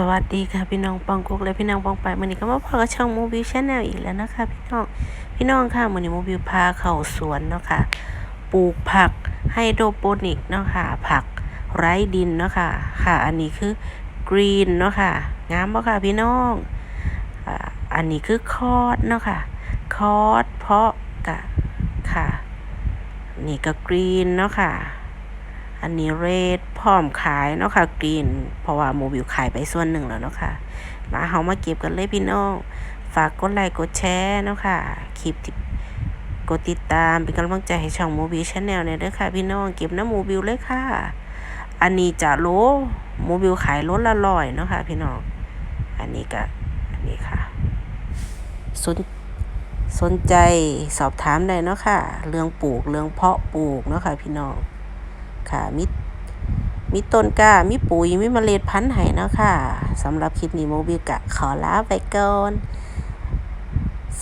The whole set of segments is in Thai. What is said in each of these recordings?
สวัสดีค่ะพี่น้องปองกุ๊กและพี่น้องปองไปวันนี้ก็มาพอกับช่องมูบิวชาแนลอีกแล้วนะคะ พี่น้องพี่น้องค่ะวันนี้มูบิวพาเข้าสวนเนาะค่ะปลูกผักไฮโดรโปนิกเนาะค่ะผักไร้ดินเนาะค่ะค่ะ อันนี้คือกรีนเนาะค่ะงามบ่ค่ะพี่น้องอ่าอันนี้คือคอร์ดเนาะค่ะคอร์ดเพาะกะค่ะ นี่ก็กรีนเนาะค่ะ อันนี้เรดพร้อมขายเนาะค่ะกรีนเพราะว่าโมบิลขายไปส่วนหนึ่งแล้วเนาะค่ะ มาเฮามาเก็บกันเลยพี่น้องฝากกดไลค์กดแชร์เนาะค่ะคลิปที่กดติดตามเป็นกำลังใจให้ช่องโมบิลชาแนลเนี่ยด้อค่ะพี่น้องเก็บน้ำโมบิลเลยค่ะ อันนี้จะโลโมบิลขายโลละร้อยเนาะค่ะพี่น้อง อันนี้ก็อันนี้ค่ะสนสนใจสอบถามได้เนาะค่ะ เรื่องปลูกเรื่องเพาะปลูกเนาะค่ะพี่น้อง ค่ะ มีมีต้นกล้า มีปุ๋ย มีเมล็ดพันธุ์ให้นะค่ะสำหรับคลิปนี้โมบิลกะขอลาไปก่อน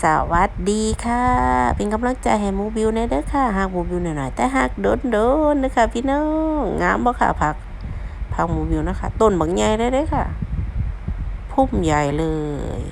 สวัสดีค่ะ เป็นกำลังใจให้โมบิลในเด้อค่ะ หากโมบิลหน่อยๆแต่หากโดนโดนๆนะคะพี่น้อง งามบ่ค่ะผักผักโมบิลนะคะ ต้นบางใหญ่ได้เด้อค่ะ พุ่มใหญ่เลย